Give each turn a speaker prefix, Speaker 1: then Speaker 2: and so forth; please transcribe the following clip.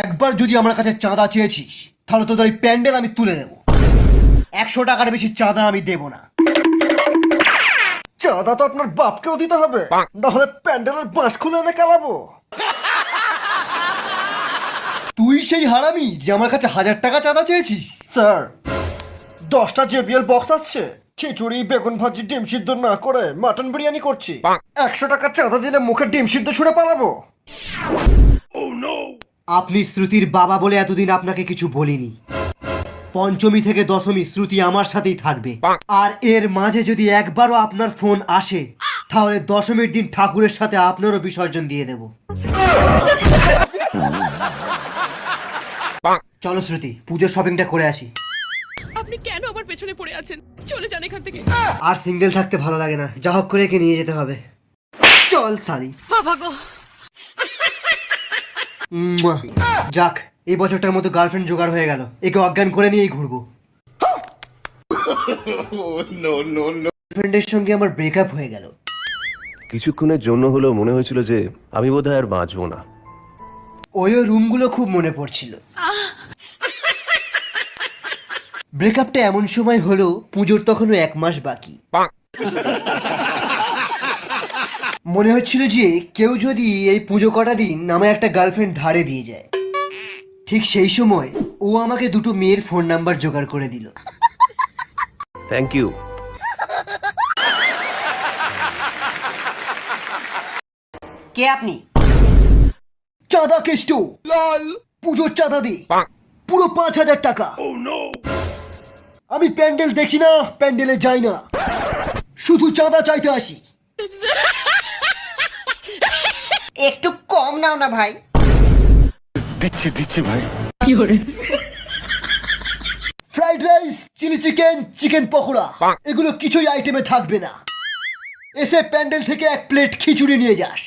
Speaker 1: একবার যদি আমার কাছে চাঁদা চেয়েছিস তাহলে তোদের এই প্যান্ডেল আমি তুলে দেবো। একশো টাকার বেশি চাঁদা আমি দেবো না। চাঁদা তো আপনার বাপকেও দিতে হবে। নাহলে প্যান্ডেলের বাঁশ খুলে এনে কালাবো তুই সেই হারামি যে আমার কাছে হাজার টাকা চাঁদা চেয়েছিস? স্যার দশটা জেবিএল বক্স আসছে। খিচুড়ি বেগুন ভাজি ডিম সিদ্ধ না করে মাটন বিরিয়ানি করছি। একশো টাকা চাঁদা দিলে মুখে ডিম সিদ্ধ ছুঁড়ে পালাবো। আপনি শ্রুতির বাবা বলে এতদিন আপনাকে কিছু বলিনি। পঞ্চমী থেকে দশমী শ্রুতি আমার সাথেই থাকবে। আর এর মাঝে যদি একবারও আপনার ফোন আসে তাহলে দশমীর দিন ঠাকুরের সাথে আপনারও বিসর্জন দিয়ে দেব। চলো শ্রুতি পুজোর শপিংটা করে আসি।
Speaker 2: আপনি কেন আমার পেছনে পড়ে আছেন? চলে যান এখান থেকে।
Speaker 1: আর সিঙ্গেল থাকতে ভালো লাগে না। যা হোক করে একে নিয়ে যেতে হবে। চল সারি।
Speaker 2: বাবা গো।
Speaker 1: যাক এই বছরটার মতো গার্লফ্রেন্ড জোগাড় হয়ে গেল। একে অজ্ঞান করে নিয়েই ঘুরবো। ফ্রেন্ডের সঙ্গে আমার ব্রেকআপ হয়ে গেল।
Speaker 3: কিছুক্ষণের জন্য হলেও মনে হয়েছিল যে আমি বোধহয় আর বাঁচবো না।
Speaker 1: ওই ওই রুমগুলো খুব মনে পড়ছিল। ব্রেকআপটা এমন সময় হলো পুজোর তখনও এক মাস বাকি। মনে হচ্ছিল যে কেউ যদি এই পুজো কটা দিন আমায় একটা গার্লফ্রেন্ড ধারে দিয়ে যায়। ঠিক সেই সময় ও আমাকে দুটো মেয়ের ফোন নাম্বার জোগাড় করে দিল।
Speaker 3: থ্যাংক ইউ
Speaker 1: কে আপনি? চাঁদা কেষ্ট। লাল। পুজোর চাঁদা দি। পুরো পাঁচ হাজার টাকা। আমি প্যান্ডেল দেখি না প্যান্ডেলে যাই না। শুধু চাঁদা চাইতে আসি।
Speaker 4: একটু কম নাও না ভাই। দিচ্ছি দিচ্ছি ভাই।
Speaker 1: Fried rice chilli chicken chicken pakora এগুলো কিছুই আইটেমে থাকবে না। এসে প্যান্ডেল থেকে এক প্লেট খিচুড়ি নিয়ে যাস।